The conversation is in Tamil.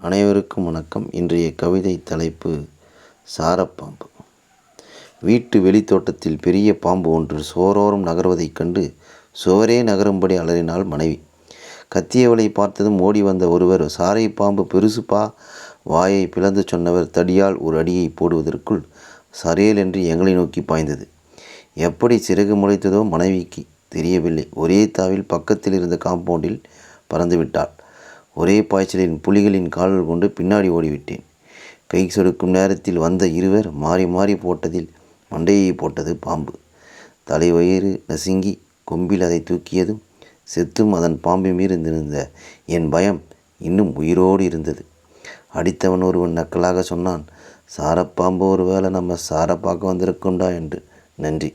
அனைவருக்கும் வணக்கம். இன்றைய கவிதை தலைப்பு சாரப்பாம்பு. வீட்டு வெளித்தோட்டத்தில் பெரிய பாம்பு ஒன்று சோரோரம் நகர்வதைக் கண்டு சுவரே நகரும்படி அலறினாள் மனைவி. கத்தியவளை பார்த்ததும் ஓடி வந்த ஒருவர் சாரை பாம்பு பெருசுப்பா. வாயை பிளந்து சொன்னவர் தடியால் ஒரு அடியை போடுவதற்குள் சரையல் என்று எங்களை நோக்கி பாய்ந்தது. எப்படி சிறகு முளைத்ததோ மனைவிக்கு தெரியவில்லை. ஒரே தாவில் பக்கத்தில் இருந்த காம்பவுண்டில் பறந்துவிட்டாள். ஒரே பாய்ச்சலின் புலிகளின் கால்கள் கொண்டு பின்னாடி ஓடிவிட்டேன். கை சொடுக்கும் நேரத்தில் வந்த இருவர் மாறி மாறி போட்டதில் மண்டையை போட்டது பாம்பு. தலைவயிறு நசுங்கி கொம்பில் அதை தூக்கியதும் செத்தும் அதன் பாம்பு மீறிந்திருந்த என் பயம் இன்னும் உயிரோடு இருந்தது. அடித்தவன் ஒருவன் நக்கலாக சொன்னான் சாரப்பாம்பு ஒரு வேளை நம்ம சாரை பார்க்க வந்திருக்கோண்டா? என்று. நன்றி.